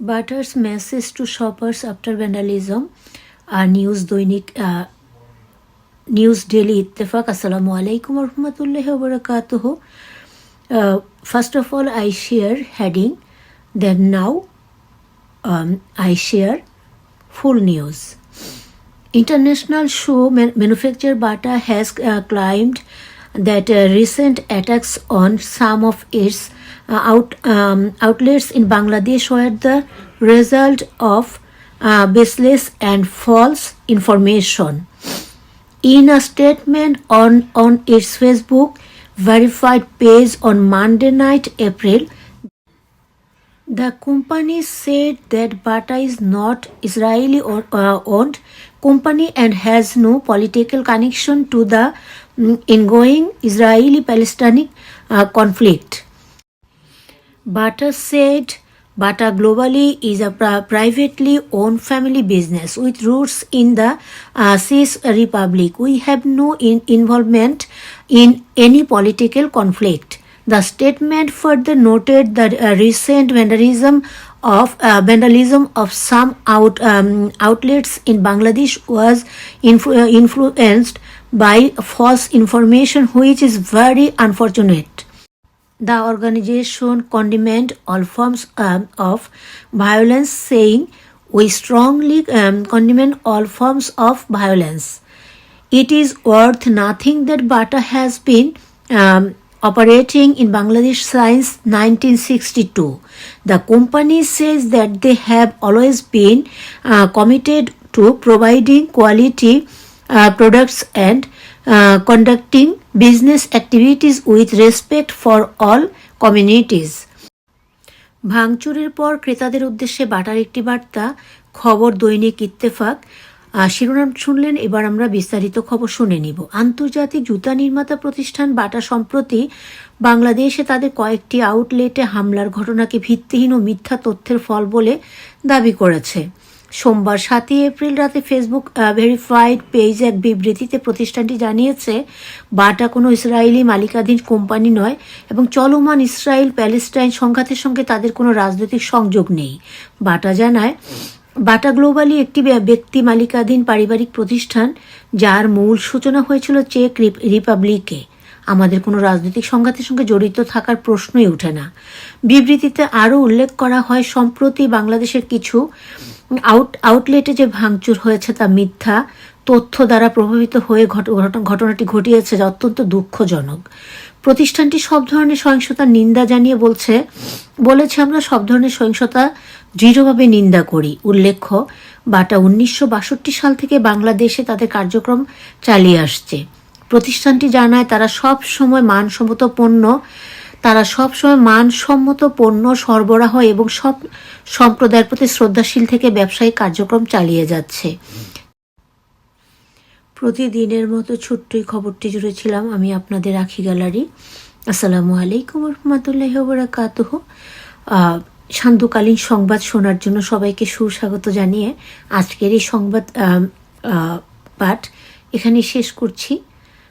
Bata's message to shoppers after vandalism, R news দৈনিক news daily Ittefaq, আসসালামু আলাইকুম রহমতুল্লাহ ওবরাকাত first of all, I share heading then now I share full news. International shoe manufacturer Bata has claimed that recent attacks on some of its out, um, outlets in Bangladesh were the result of uh, baseless and false information. In a statement on, on its Facebook verified page on Monday night, April, the company said that Bata is not Israeli or, uh, owned company and has no political connection to the mm, ongoing Israeli-Palestinian uh, conflict. Bata said Bata globally is a privately owned family business with roots in the uh, Republic. We have no in- involvement in any political conflict. The statement further noted that uh, recent vandalism of uh, vandalism of some out, um, outlets in Bangladesh was influ- uh, influenced by false information, which is very unfortunate. The organization condemned all forms um, of violence, saying, We strongly um, condemn all forms of violence. It is worth nothing that Bata has been um, operating in Bangladesh since 1962. The company says that they have always been uh, committed to providing quality uh, products and uh, conducting business activities with respect for all communities ভাঙচুরের পর ক্রেতাদের উদ্দেশ্যে butter একটি বার্তা, খবর দৈনিক ইত্তেফাক। শিরোনাম শুনলেন, এবার আমরা বিস্তারিত খবর শুনে নিব। আন্তর্জাতিক জুতা নির্মাতা প্রতিষ্ঠান বাটা সম্প্রতি বাংলাদেশে তাদের কয়েকটি আউটলেটে হামলার ঘটনাকে ভিত্তিহীন ও মিথ্যা তথ্যের ফল বলে দাবি করেছে। সোমবার সাতই এপ্রিল রাতে ফেসবুক ভেরিফাইড পেজ এক বিবৃতিতে প্রতিষ্ঠানটি জানিয়েছে, বাটা কোনো ইসরায়েলি মালিকাধীন কোম্পানি নয় এবং চলমান ইসরায়েল প্যালেস্টাইন সংঘাতের সঙ্গে তাদের কোনো রাজনৈতিক সংযোগ নেই। বাটা জানায়, বাটা গ্লোবালি একটি ব্য- ব্যক্তি মালিকাধীন পারিবারিক প্রতিষ্ঠান, যার মূল সূচনা হয়েছিল চেক রিপ- রিপাবলিকে। আমাদের কোনো রাজনৈতিক সংঘাতের সঙ্গে জড়িত থাকার প্রশ্নই ওঠে না। বিবৃতিতে আরও উল্লেখ করা হয়, সম্প্রতি বাংলাদেশের কিছু আউট, আউটলেটে যে ভাঙচুর হয়েছে তা মিথ্যা তথ্য দ্বারা প্রভাবিত হয়ে ঘট- ঘট- ঘটনাটি ঘটিয়েছে যা অত্যন্ত দুঃখজনক। প্রতিষ্ঠানটি সব ধরনের সহিংসতার নিন্দা জানিয়ে বলছে, বলেছে আমরা সব ধরনের সহিংসতা দৃঢ়ভাবে নিন্দা করি। উল্লেখ্য, বাটা উনিশশো বাষট্টি সাল থেকে বাংলাদেশে তাদের কার্যক্রম চালিয়ে আসছে। প্রতিষ্ঠানটি জানায়, তারা সব সময় মানসম্মত পণ্য, তারা সব সময় মানসম্মত পণ্য সরবরাহ এবং সব সম্প্রদায়ের প্রতি শ্রদ্ধাশীল থেকে ব্যবসায়িক কার্যক্রম চালিয়ে যাচ্ছে। প্রতিদিনের মতো ছোট্টই খবরটি জুড়েছিলাম আমি আপনাদের আখি গ্যালারি। আসসালামু আলাইকুম রহমতুল্লাহ বরাকাতুহ সান্ধ্যকালীন সংবাদ শোনার জন্য সবাইকে সুস্বাগত জানিয়ে আজকের এই সংবাদ পাঠ এখানে শেষ করছি।